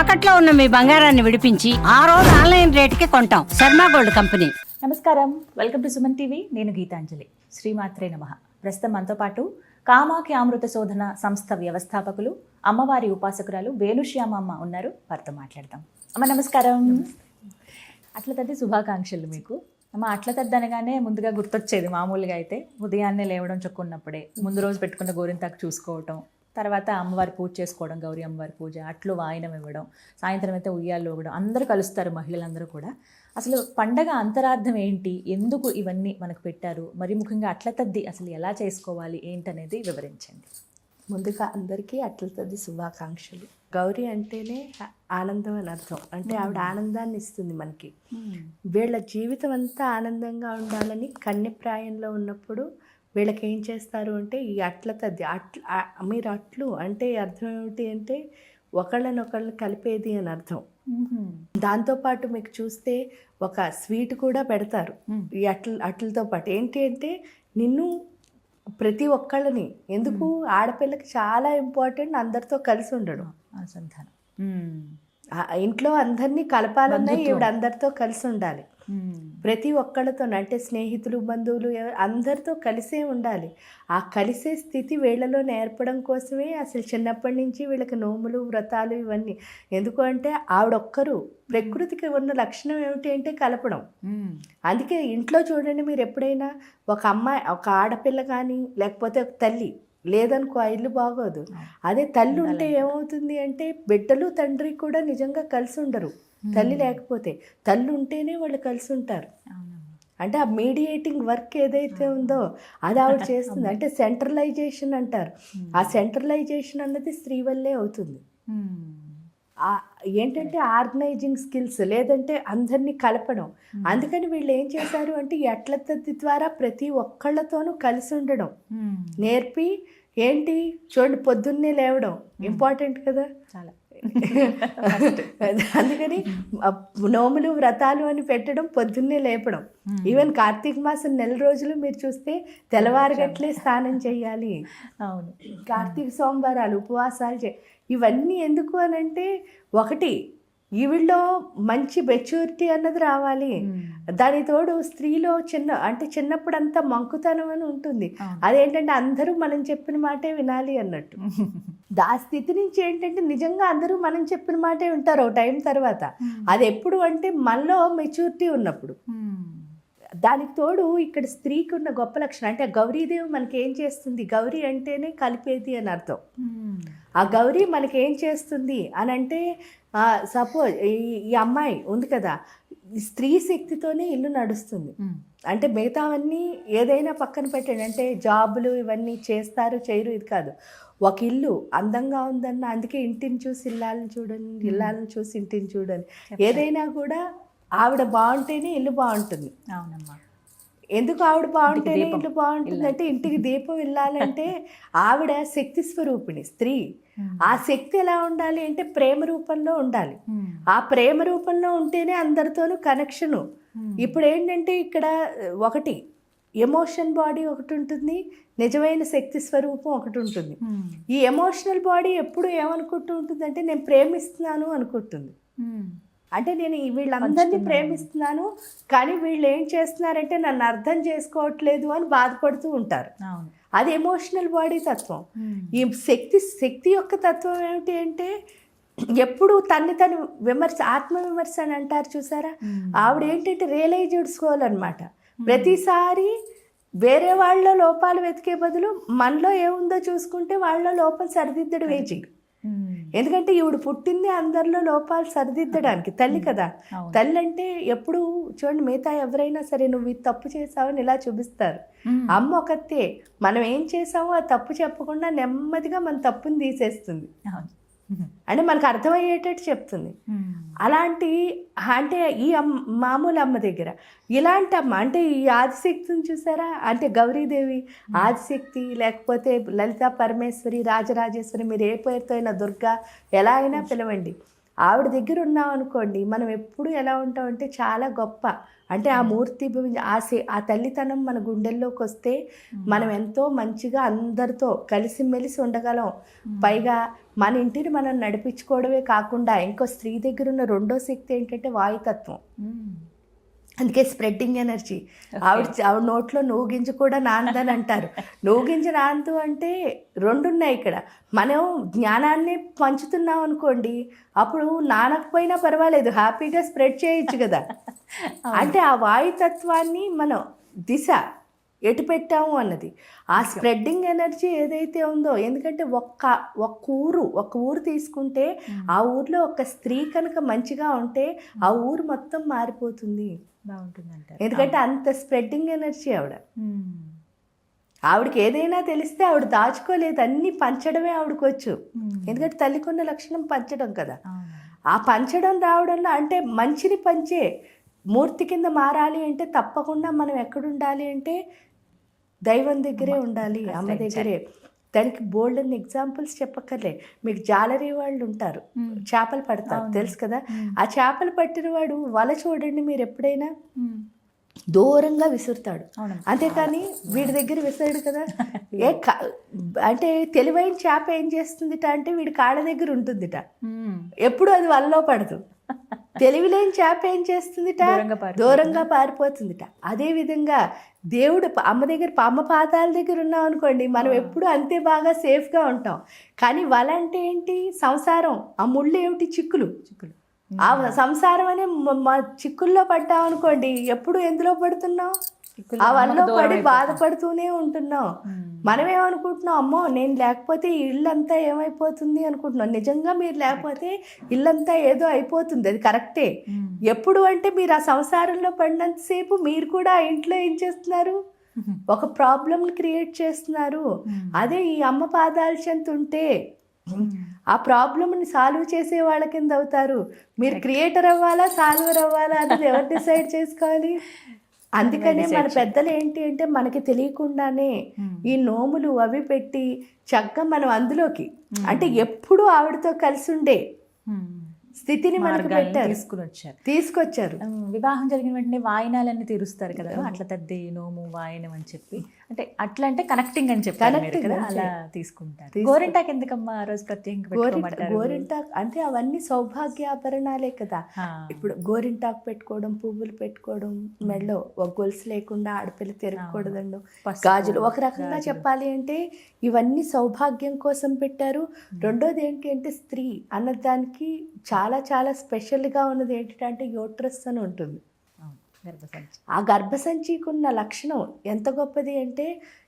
తాకట్లో ఉన్న మీ బంగారాన్ని విడిపించి ఆ రోజు ఆన్లైన్ రేటుకి కొంటాం. Sharma gold company. నమస్కారం. Welcome to Suman TV. నేను గీతాంజలి. శ్రీమాత్రే నమ. ప్రస్తుతం మనతో పాటు కామాఖ్య అమృత శోధన సంస్థ వ్యవస్థాపకులు అమ్మవారి ఉపాసకురాలు వేణుశ్యామ అమ్మ ఉన్నారు. వారితో మాట్లాడదాం. అమ్మ నమస్కారం. అట్ల తద్ది శుభాకాంక్షలు మీకు. అమ్మ అట్ల తద్ది అనగానే ముందుగా గుర్తొచ్చేది మామూలుగా అయితే. ఉదయాన్నే లేవడం చొక్కున్నప్పుడే ముందు రోజు పెట్టుకున్న గోరింతాకు చూసుకోవటం. తర్వాత అమ్మవారి పూజ చేసుకోవడం గౌరీ అమ్మవారి పూజ అట్లు వాయనం ఇవ్వడం సాయంత్రం అయితే ఉయ్యాల్లో ఇవ్వడం అందరూ కలుస్తారు మహిళలందరూ కూడా. అసలు పండగ అంతరార్థం ఏంటి? ఎందుకు ఇవన్నీ మనకు పెట్టారు? మరి ముఖ్యంగా అట్ల తద్ది అసలు ఎలా చేసుకోవాలి? ఏంటనేది వివరించండి. ముందుగా అందరికీ అట్లతది శుభాకాంక్షలు. గౌరీ అంటేనే ఆనందం అని అర్థం. అంటే ఆవిడ ఆనందాన్ని ఇస్తుంది మనకి. వీళ్ళ జీవితం అంతా ఆనందంగా ఉండాలని కన్యప్రాయంలో ఉన్నప్పుడు వీళ్ళకి ఏం చేస్తారు అంటే ఈ అట్ల తద్ది అట్ల మీరు అట్లు అంటే అర్థం ఏమిటి అంటే ఒకళ్ళనొకళ్ళు కలిపేది అని అర్థం. దాంతోపాటు మీకు చూస్తే ఒక స్వీట్ కూడా పెడతారు. ఈ అట్ల అట్లతో పాటు ఏంటి అంటే నిన్ను ప్రతి ఒక్కళ్ళని ఎందుకు ఆడపిల్లకి చాలా ఇంపార్టెంట్ అందరితో కలిసి ఉండడం. అనుసంధానం ఇంట్లో అందరినీ కలపాలన్నా ఈవిడ అందరితో కలిసి ఉండాలి. ప్రతి ఒక్కళ్ళతో అంటే స్నేహితులు బంధువులు అందరితో కలిసే ఉండాలి. ఆ కలిసే స్థితి వీళ్ళలో నేర్పడం కోసమే అసలు చిన్నప్పటి నుంచి వీళ్ళకి నోములు వ్రతాలు ఇవన్నీ. ఎందుకు అంటే ఆవిడొక్కరు ప్రకృతికి ఉన్న లక్షణం ఏమిటి అంటే కలపడం. అందుకే ఇంట్లో చూడండి మీరు ఎప్పుడైనా ఒక అమ్మాయి ఒక ఆడపిల్ల కానీ లేకపోతే ఒక తల్లి లేదనుకో ఆ ఇల్లు బాగోదు. అదే తల్లి ఉంటే ఏమవుతుంది అంటే బిడ్డలు తండ్రి కూడా నిజంగా కలిసి ఉండరు. తల్లి లేకపోతే తల్లి ఉంటేనే వాళ్ళు కలిసి ఉంటారు. అంటే ఆ మీడియేటింగ్ వర్క్ ఏదైతే ఉందో అది ఆవిడ చేస్తుంది. అంటే సెంట్రలైజేషన్ అంటారు. ఆ సెంట్రలైజేషన్ అన్నది స్త్రీ వల్లే అవుతుంది. ఏంటంటే ఆర్గనైజింగ్ స్కిల్స్ లేదంటే అందరినీ కలపడం. అందుకని వీళ్ళు ఏం చేశారు అంటే ఈ అట్ల తద్ది ద్వారా ప్రతి ఒక్కళ్ళతోనూ కలిసి ఉండడం. నేర్పి ఏంటి? చూడండి పొద్దున్నే లేవడం. ఇంపార్టెంట్ కదా? చాలా. అందుకని నోములు వ్రతాలు అని పెట్టడం పొద్దున్నే లేపడం. ఈవెన్ కార్తీక మాసం నెల రోజులు మీరు చూస్తే తెల్లవారుగట్లే స్నానం చేయాలి. అవును. కార్తీక సోమవారాలు ఉపవాసాలు చే ఇవన్నీ ఎందుకు అని అంటే ఒకటి ఈవిళ్ళలో మంచి మెచ్యూరిటీ అన్నది రావాలి. దాని తోడు స్త్రీలో చిన్న అంటే చిన్నప్పుడంతా మంకుతనం అని ఉంటుంది. అదేంటంటే అందరూ మనం చెప్పిన మాటే వినాలి అన్నట్టు. ఆ స్థితి నుంచి ఏంటంటే నిజంగా అందరూ మనం చెప్పిన మాటే వింటారు ఓ టైం తర్వాత. అది ఎప్పుడు అంటే మనలో మెచ్యూరిటీ ఉన్నప్పుడు. దానికి తోడు ఇక్కడ స్త్రీకి ఉన్న గొప్ప లక్షణం అంటే గౌరీదేవి మనకి ఏం చేస్తుంది? గౌరీ అంటేనే కలిపేది అని అర్థం. ఆ గౌరీ మనకి ఏం చేస్తుంది? అని అంటే సపోజ్ ఈ అమ్మాయి ఉంది కదా స్త్రీ శక్తితోనే ఇల్లు నడుస్తుంది. అంటే మిగతావన్నీ ఏదైనా పక్కన పెట్టండి. అంటే జాబులు ఇవన్నీ చేస్తారు చేయరు ఇది కాదు. ఒక ఇల్లు అందంగా ఉందన్న అందుకే ఇంటిని చూసి ఇల్లాలని చూడండి ఇల్లాలని చూసి ఇంటిని చూడండి. ఏదైనా కూడా ఆవిడ బాగుంటేనే ఇల్లు బాగుంటుంది. అవునమ్మా. ఎందుకు ఆవిడ బాగుంటేనే ఇల్లు బాగుంటుంది? అంటే ఇంటికి దీపం వెళ్ళాలంటే ఆవిడ శక్తి స్వరూపిణి స్త్రీ. ఆ శక్తి ఎలా ఉండాలి అంటే ప్రేమ రూపంలో ఉండాలి. ఆ ప్రేమ రూపంలో ఉంటేనే అందరితోనూ కనెక్షను ఇప్పుడు ఏంటంటే ఇక్కడ ఒకటి ఎమోషన్ బాడీ ఒకటి ఉంటుంది నిజమైన శక్తి స్వరూపం ఒకటి ఉంటుంది. ఈ ఎమోషనల్ బాడీ ఎప్పుడు ఏమనుకుంటూ ఉంటుంది అంటే నేను ప్రేమిస్తున్నాను అనుకుంటుంది. అంటే నేను వీళ్ళందరినీ ప్రేమిస్తున్నాను కానీ వీళ్ళు ఏం చేస్తున్నారంటే నన్ను అర్థం చేసుకోవట్లేదు అని బాధపడుతూ ఉంటారు. అది ఎమోషనల్ బాడీ తత్వం. ఈ శక్తి శక్తి యొక్క తత్వం ఏమిటి అంటే ఎప్పుడు తన్ని తను విమర్శ ఆత్మ విమర్శ అని అంటారు చూసారా? ఆవిడ ఏంటంటే రియలైజ్డ్ స్కోల్ అనమాట ప్రతిసారి వేరే వాళ్ళ లోపాలు వెతికే బదులు మనలో ఏముందో చూసుకుంటే వాళ్ళ లోపాలు సరిదిద్దడం వేచి ఎందుకంటే ఈవిడ పుట్టింది అందరిలో లోపాలు సరిదిద్దడానికి తల్లి కదా. తల్లి అంటే ఎప్పుడు చూడండి మిగతా ఎవరైనా సరే నువ్వు ఇది తప్పు చేసావని ఇలా చూపిస్తారు. అమ్మ ఒకతే మనం ఏం చేసామో ఆ తప్పు చెప్పకుండా నెమ్మదిగా మన తప్పుని తీసేస్తుంది. అంటే మనకు అర్థమయ్యేటట్టు చెప్తుంది. అలాంటి అంటే ఈ అమ్మ మామూలు అమ్మ దగ్గర ఇలాంటి అమ్మ అంటే ఈ ఆదిశక్తిని చూసారా? అంటే గౌరీదేవి ఆదిశక్తి లేకపోతే లలిత పరమేశ్వరి రాజరాజేశ్వరి మీరు ఏ పేరుతో అయినా దుర్గా ఎలా అయినా పిలవండి. ఆవిడ దగ్గర ఉన్నాం అనుకోండి మనం ఎప్పుడు ఎలా ఉంటామంటే చాలా గొప్ప అంటే ఆ మూర్తి భువి- ఆ సే ఆ తల్లితనం మన గుండెల్లోకి వస్తే మనం ఎంతో మంచిగా అందరితో కలిసిమెలిసి ఉండగలం. పైగా మన ఇంటిని మనం నడిపించుకోవడమే కాకుండా ఇంకో స్త్రీ దగ్గర ఉన్న రెండో శక్తి ఏంటంటే వాయుతత్వం. అందుకే స్ప్రెడ్డింగ్ ఎనర్జీ. ఆవిడ ఆవిడ నోట్లో నూగింజ కూడా నాందని అంటారు. నూగింజ నాందు అంటే రెండు ఉన్నాయి ఇక్కడ. మనం జ్ఞానాన్ని పంచుతున్నాం అనుకోండి అప్పుడు నానకపోయినా పర్వాలేదు హ్యాపీగా స్ప్రెడ్ చేయొచ్చు కదా. అంటే ఆ వాయుతత్వాన్ని మనం దిశ ఎటు పెట్టాము అన్నది. ఆ స్ప్రెడ్డింగ్ ఎనర్జీ ఏదైతే ఉందో ఎందుకంటే ఒక్క ఒక్క ఊరు ఒక్క ఊరు తీసుకుంటే ఆ ఊర్లో ఒక స్త్రీ కనుక మంచిగా ఉంటే ఆ ఊరు మొత్తం మారిపోతుంది. బాగుంటుంది అంటారు ఎందుకంటే అంత స్ప్రెడ్డింగ్ ఎనర్జీ ఆవిడ. ఆవిడకి ఏదైనా తెలిస్తే ఆవిడ దాచుకోలేదు అన్నీ పంచడమే ఆవిడకి వచ్చు మ్మ్. ఎందుకంటే తల్లికున్న లక్షణం పంచడం కదా. ఆ పంచడం రావడంలో అంటే మంచిని పంచే మూర్తి కింద మారాలి అంటే తప్పకుండా మనం ఎక్కడుండాలి అంటే దైవం దగ్గరే ఉండాలి అమ్మ దగ్గరే దానికి బోల్డ్ అని ఎగ్జాంపుల్స్ చెప్పక్కర్లే మీకు జాలరీ వాళ్ళు ఉంటారు. చేపలు పడతారు. తెలుసు కదా. ఆ చేపలు పట్టిన వాడు వల చూడండి మీరు ఎప్పుడైనా. దూరంగా విసురుతాడు. అంతేకాని వీడి దగ్గర విసరడు కదా ఏ అంటే తెలివైన చేప ఏం చేస్తుందిట అంటే వీడి కాళ్ళ దగ్గర ఉంటుందిట. ఎప్పుడు అది వలలో పడదు తెలివిలేని చేప ఏం చేస్తుందిట? దూరంగా పారిపోతుంది. దూరంగా పారిపోతుందిట. అదే విధంగా దేవుడు అమ్మ దగ్గర అమ్మ పాదాల దగ్గర ఉన్నాం అనుకోండి మనం ఎప్పుడు అంతే బాగా సేఫ్గా ఉంటాం. కానీ వల అంటే ఏంటి? సంసారం. ఆ ముళ్ళు ఏమిటి? చిక్కులు. చిక్కులు. ఆ సంసారం అనే మ- మ- చిక్కుల్లో పడ్డాం అనుకోండి ఎప్పుడు ఎందులో పడుతున్నాం? దూరం పడి. బాధపడుతూనే ఉంటున్నాం. మనం ఏమనుకుంటున్నాం అమ్మో నేను లేకపోతే ఇల్లంతా ఏమైపోతుంది అనుకుంటున్నాం నిజంగా మీరు లేకపోతే ఇల్లంతా ఏదో అయిపోతుంది అది కరెక్టే. ఎప్పుడు అంటే మీరు ఆ సంసారంలో పడినంతసేపు మీరు కూడా ఆ ఇంట్లో ఏం చేస్తున్నారు. ఒక ప్రాబ్లమ్ క్రియేట్ చేస్తున్నారు. అదే ఈ అమ్మ పాదాల చెంత ఉంటే. ఆ ప్రాబ్లమ్ని సాల్వ్ చేసే వాళ్ళ కింద అవుతారు మీరు క్రియేటర్ అవ్వాలా సాల్వర్ అవ్వాలా అనేది ఎవరు డిసైడ్ చేసుకోవాలి అందుకనే మన పెద్దలు ఏంటి అంటే మనకి తెలియకుండానే. ఈ నోములు అవి పెట్టి చక్కగా మనం అందులోకి అంటే ఎప్పుడు ఆవిడతో కలిసి ఉండే. స్థితిని మనకు పెట్టారు. తీసుకుని వచ్చారు తీసుకొచ్చారు వివాహం జరిగిన వెంటనే వాయినాలన్నీ తీరుస్తారు కదా అట్లా తద్ది నోము వాయనం అని చెప్పి. అంటే అట్లా అంటే కనెక్టింగ్ అని కదా అంతే. అలా తీసుకుంటారు. తీసుకు- గోరింటాకి ఎందుకమ్మా ఆ రోజు ప్రత్యేకంగా గోరింటాకు అంటే అవన్నీ సౌభాగ్యాభరణాలే కదా. ఆ, ఇప్పుడు గోరింటాకు పెట్టుకోవడం పువ్వులు పెట్టుకోవడం మెడలో ఒక గొలుసు లేకుండా ఆడపిల్ల తిరగకూడదండు. గాజులు ఒక రకంగా చెప్పాలి అంటే ఇవన్నీ సౌభాగ్యం కోసం పెట్టారు. రెండోది ఏంటి అంటే స్త్రీ అన్నదానికి చాలా చాలా స్పెషల్గా ఉన్నది ఏంటంటే యోట్రస్ అని ఉంటుంది. ఆ గర్భసంచికి ఉన్న లక్షణం ఎంత గొప్పది అంటే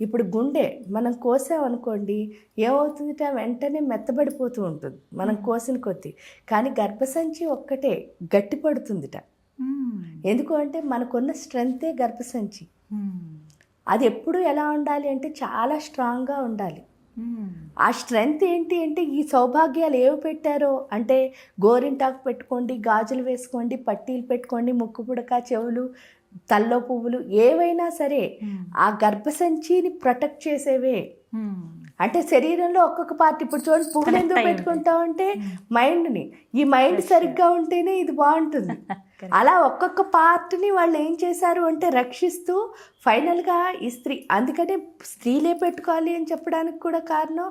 ఇప్పుడు గుండె మనం కోసామనుకోండి ఏమవుతుందిట? వెంటనే మెత్తబడిపోతూ ఉంటుంది. మనం కోసిన కొద్దీ. కానీ గర్భసంచి ఒక్కటే గట్టిపడుతుందిట ఎందుకు అంటే మనకున్న స్ట్రెంగ్తే గర్భసంచి. అది ఎప్పుడు ఎలా ఉండాలి అంటే చాలా స్ట్రాంగ్గా ఉండాలి. ఆ స్ట్రెంగ్త్ ఏంటి అంటే ఈ సౌభాగ్యాలు ఏవి పెట్టారో? అంటే గోరింటాకు పెట్టుకోండి గాజులు వేసుకోండి పట్టీలు పెట్టుకోండి ముక్కు పుడక చెవులు తల్లో పువ్వులు ఏవైనా సరే ఉమ్, ఆ గర్భసంచిని ప్రొటెక్ట్ చేసేవే. ఉమ్, అంటే శరీరంలో ఒక్కొక్క పార్ట్ ఇప్పుడు చూడండి పువ్వులు ఎందుకు పెట్టుకుంటాం అంటే మైండ్ని. ఈ మైండ్ సరిగ్గా ఉంటేనే ఇది బాగుంటుంది. అలా ఒక్కొక్క పార్ట్ని వాళ్ళు ఏం చేశారు అంటే రక్షిస్తూ ఫైనల్గా ఈ స్త్రీ అందుకనే స్త్రీలే పెట్టుకోవాలి అని చెప్పడానికి కూడా కారణం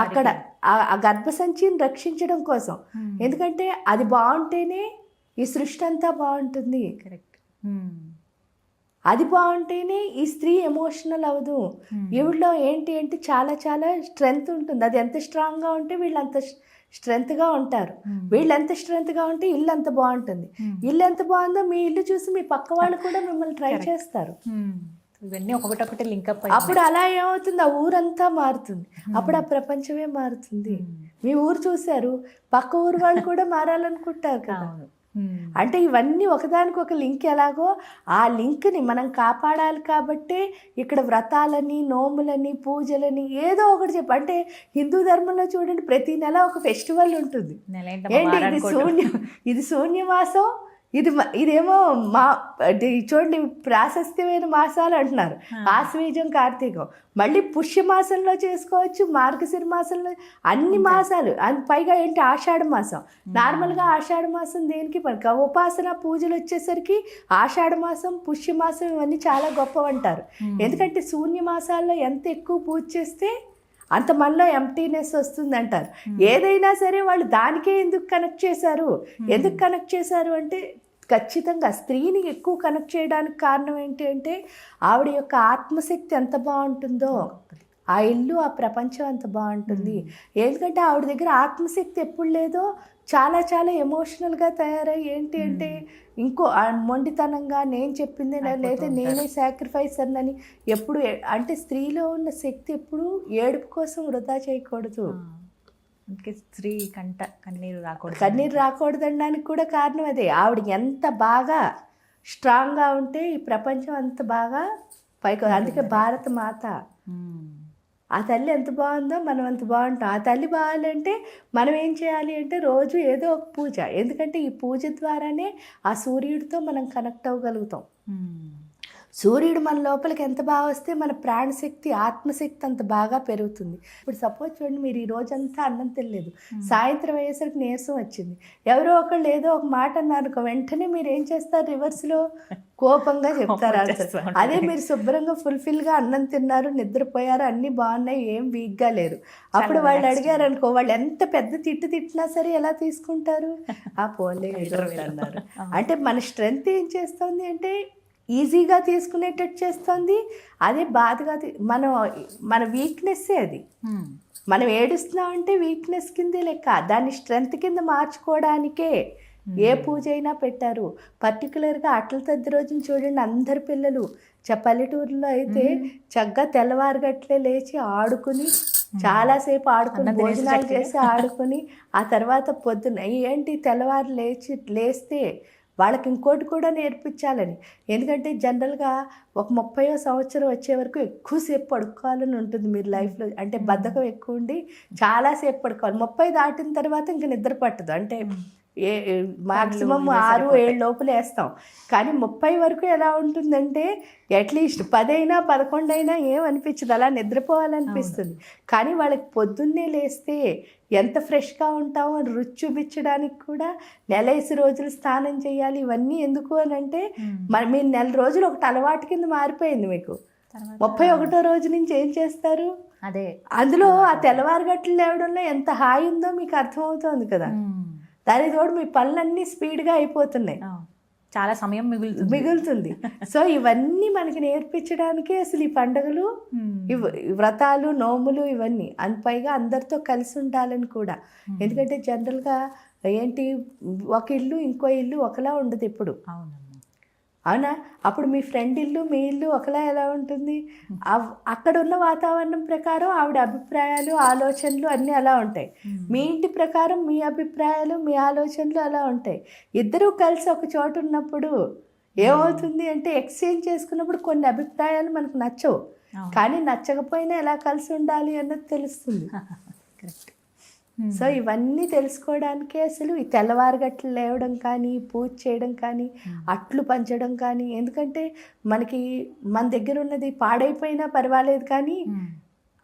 అక్కడ ఆ- గర్భసంచిని రక్షించడం కోసం. ఎందుకంటే అది బాగుంటేనే ఈ సృష్టి అంతా బాగుంటుంది. కరెక్ట్ అది బాగుంటేనే ఈ స్త్రీ ఎమోషనల్ అవ్వదు. ఉమ్, ఈవిడలో ఏంటి అంటే చాలా చాలా స్ట్రెంగ్త్ ఉంటుంది. అది ఎంత స్ట్రాంగ్గా ఉంటే వీళ్ళు అంత స్ట్రెంగ్త్గా ఉంటారు. వీళ్ళు ఎంత స్ట్రెంగ్త్గా ఉంటే ఇల్లు అంత బాగుంటుంది. ఇల్లు ఎంత బాగుందో మీ ఇల్లు చూసి మీ పక్క వాళ్ళు కూడా మిమ్మల్ని ట్రై. చేస్తారు. ఇవన్నీ ఒకటొకటి లింకప్ అప్పుడు అలా ఏమవుతుంది? ఆ ఊరంతా మారుతుంది. అప్పుడు ఆ ప్రపంచమే మారుతుంది. మీ ఊరు చూశారు. పక్క ఊరు వాళ్ళు కూడా మారాలనుకుంటారు కదా. అంటే ఇవన్నీ ఒకదానికి ఒక లింక్ ఎలాగో ఆ లింక్ని మనం కాపాడాలి కాబట్టే ఇక్కడ వ్రతాలని నోములని పూజలని ఏదో ఒకటి చెప్పి అంటే హిందూ ధర్మంలో చూడండి ప్రతి నెల ఒక ఫెస్టివల్ ఉంటుంది. ఏంటి ఇది. శూన్యం ఇది శూన్యమాసం ఇది ఇదేమో మా చూడండి ప్రాశస్త్యమైన మాసాలు అంటున్నారు. ఆశ్వీజం కార్తీకం. మళ్ళీ పుష్య మాసంలో చేసుకోవచ్చు మార్గశిర మాసంలో అన్ని మాసాలు. అన్- పైగా ఏంటి ఆషాఢ మాసం? నార్మల్గా ఆషాఢ మాసం దేనికి పని ఉపాసన పూజలు వచ్చేసరికి ఆషాఢ మాసం పుష్య మాసం ఇవన్నీ చాలా గొప్పవంటారు. ఎందుకంటే శూన్య మాసాల్లో ఎంత ఎక్కువ పూజ చేస్తే అంత మనలో ఎంటీనెస్ వస్తుంది అంటారు ఏదైనా సరే వాళ్ళు దానికే ఎందుకు కనెక్ట్ చేశారు? ఎందుకు కనెక్ట్ చేశారు అంటే ఖచ్చితంగా స్త్రీని ఎక్కువ కనెక్ట్ చేయడానికి కారణం ఏంటి అంటే ఆవిడ యొక్క ఆత్మశక్తి ఎంత బాగుంటుందో ఆ ఇల్లు ఆ ప్రపంచం అంత బాగుంటుంది. ఎందుకంటే ఆవిడ దగ్గర ఆత్మశక్తి ఎప్పుడు లేదో చాలా చాలా ఎమోషనల్గా తయారై ఏంటి అంటే ఇంకో మొండితనంగా నేను చెప్పింది లేదా నేనే సాక్రిఫైస్ అన్నని ఎప్పుడు అంటే స్త్రీలో ఉన్న శక్తి ఎప్పుడు ఏడుపు కోసం వృధా చేయకూడదు. అందుకే స్త్రీ కంట కన్నీరు రాకూడదు కన్నీరు రాకూడదనడానికి కూడా కారణం అదే. ఆవిడ ఎంత బాగా స్ట్రాంగ్గా ఉంటే ఈ ప్రపంచం అంత బాగా పైకి అందుకే భారత మాత. ఆ తల్లి ఎంత బాగుందో మనం అంత బాగుంటాం. ఆ తల్లి బాగాలంటే మనం ఏం చేయాలి అంటే రోజు ఏదో ఒక పూజ. ఎందుకంటే ఈ పూజ ద్వారానే ఆ సూర్యుడితో మనం కనెక్ట్ అవ్వగలుగుతాం. సూర్యుడు మన లోపలికి ఎంత బాగా వస్తే మన ప్రాణశక్తి ఆత్మశక్తి అంత బాగా పెరుగుతుంది. ఇప్పుడు సపోజ్ చూడండి మీరు ఈ రోజంతా అన్నం తినలేదు. సాయంత్రం అయ్యేసరికి నీరసం వచ్చింది. ఎవరో ఒకళ్ళు ఏదో ఒక మాట అన్నారు వెంటనే మీరు ఏం చేస్తారు రివర్స్లో కోపంగా చెప్తారు. అదే మీరు శుభ్రంగా ఫుల్ఫిల్గా అన్నం తిన్నారు నిద్రపోయారు అన్నీ బాగున్నాయి ఏం వీక్గా లేరు. అప్పుడు వాళ్ళు అడిగారు అనుకో వాళ్ళు ఎంత పెద్ద తిట్టు తిట్టినా సరే ఎలా తీసుకుంటారు? ఆ పోలే అన్నారు. అంటే మన స్ట్రెంగ్త్ ఏం చేస్తుంది అంటే ఈజీగా తీసుకునేటట్టు చేస్తుంది. అదే బాధగా మనం మన వీక్నెస్సే అది. మనం ఏడుస్తున్నాం అంటే వీక్నెస్ కిందే లెక్క. దాన్ని స్ట్రెంగ్త్ కింద మార్చుకోవడానికే ఏ పూజ అయినా పెట్టారు. పర్టికులర్గా అట్ల తద్ది రోజున చూడండి అందరి పిల్లలు. చ పల్లెటూరులో అయితే చక్కగా తెల్లవారుగట్లే లేచి ఆడుకుని చాలాసేపు ఆడుకుని భోజనాలు. చేసి ఆడుకుని ఆ తర్వాత పొద్దున ఏంటి తెల్లవారు లేచి లేస్తే వాళ్ళకి ఇంకోటి కూడా నేర్పించాలని. ఎందుకంటే జనరల్గా ఒక ముప్పయో సంవత్సరం వచ్చే వరకు ఎక్కువసేపు పడుకోవాలని ఉంటుంది మీరు లైఫ్లో. అంటే బద్ధకం ఎక్కువ ఉండి చాలాసేపు పడుకోవాలి. ముప్పై దాటిన తర్వాత ఇంక నిద్ర పట్టదు. అంటే ఏ మాక్సిమం ఆరు. ఏడు లోపల వేస్తాం కానీ ముప్పై వరకు ఎలా ఉంటుందంటే అట్లీస్ట్ పదైనా పదకొండైనా ఏమనిపించదు అలా నిద్రపోవాలనిపిస్తుంది. కానీ వాళ్ళకి పొద్దున్నే లేస్తే ఎంత ఫ్రెష్గా ఉంటామో అని రుచి చూపించడానికి కూడా నెలేసి రోజులు స్నానం చేయాలి. ఇవన్నీ ఎందుకు అని అంటే మరి మీరు నెల రోజులు ఒకటి అలవాటు కింద మారిపోయింది మీకు. ముప్పై ఒకటో రోజు నుంచి ఏం చేస్తారు? అదే. అందులో ఆ తెల్లవారుగట్లు లేవడంలో ఎంత హాయి ఉందో మీకు అర్థమవుతోంది కదా. దాని తోడు మీ పనులన్నీ స్పీడ్గా అయిపోతున్నాయి. చాలా సమయం మిగులుతుంది. మిగులుతుంది. సో ఇవన్నీ మనకి నేర్పించడానికే అసలు ఈ పండుగలు వ్రతాలు నోములు ఇవన్నీ అంత పైగా అందరితో కలిసి ఉండాలని కూడా. ఎందుకంటే జనరల్గా ఏంటి ఒక ఇల్లు ఇంకో ఇల్లు ఒకలా ఉండదు ఎప్పుడు అవునమ్మా అవునా? అప్పుడు మీ ఫ్రెండ్ ఇల్లు మీ ఇల్లు ఒకలా ఎలా ఉంటుంది? అక్కడ ఉన్న వాతావరణం ప్రకారం ఆవిడ అభిప్రాయాలు ఆలోచనలు అన్నీ అలా ఉంటాయి. మీ ఇంటి ప్రకారం మీ అభిప్రాయాలు మీ ఆలోచనలు అలా ఉంటాయి. ఇద్దరూ కలిసి ఒక చోట ఉన్నప్పుడు ఏమవుతుంది అంటే ఎక్స్చేంజ్ చేసుకున్నప్పుడు కొన్ని అభిప్రాయాలు మనకు నచ్చవు. కానీ నచ్చకపోయినా ఎలా కలిసి ఉండాలి అన్నది తెలుస్తుంది. కరెక్ట్. సో ఇవన్నీ తెలుసుకోవడానికే అసలు ఈ తెల్లవారుగట్లు లేవడం కానీ పూజ చేయడం కానీ అట్లు పంచడం కానీ ఎందుకంటే మనకి మన దగ్గర ఉన్నది పాడైపోయినా పర్వాలేదు కానీ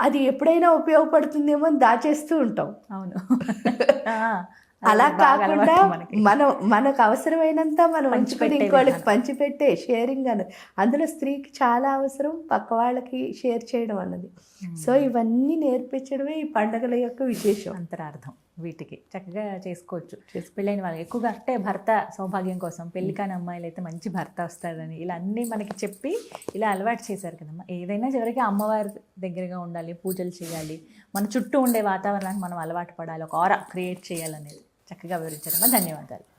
అది ఎప్పుడైనా ఉపయోగపడుతుందేమో అని దాచేస్తూ ఉంటాం. అవును. అలా కాకుండా. మనం మనకు అవసరమైనంత మనం ఉంచుకుని పంచిపెట్టే ఇంకోళ్ళకి. పంచిపెట్టే షేరింగ్ అన్నది అందులో స్త్రీకి చాలా అవసరం పక్క వాళ్ళకి షేర్ చేయడం అన్నది. సో ఇవన్నీ నేర్పించడమే ఈ పండుగల యొక్క విశేషం. అంతరార్థం వీటికి. చక్కగా చేసుకోవచ్చు. పెళ్ళైన వాళ్ళకి ఎక్కువగా అంటే భర్త సౌభాగ్యం కోసం పెళ్ళి కాని అమ్మాయిలు అయితే మంచి భర్త వస్తాడని ఇలా అన్నీ మనకి చెప్పి ఇలా అలవాటు చేశారు కదమ్మా. ఏదైనా చివరికి అమ్మవారి దగ్గరగా ఉండాలి పూజలు చేయాలి. మన చుట్టూ ఉండే వాతావరణానికి మనం అలవాటు పడాలి. ఒక ఆరా క్రియేట్ చేయాలనేది. చక్కగా వివరించడం ధన్యవాదాలు.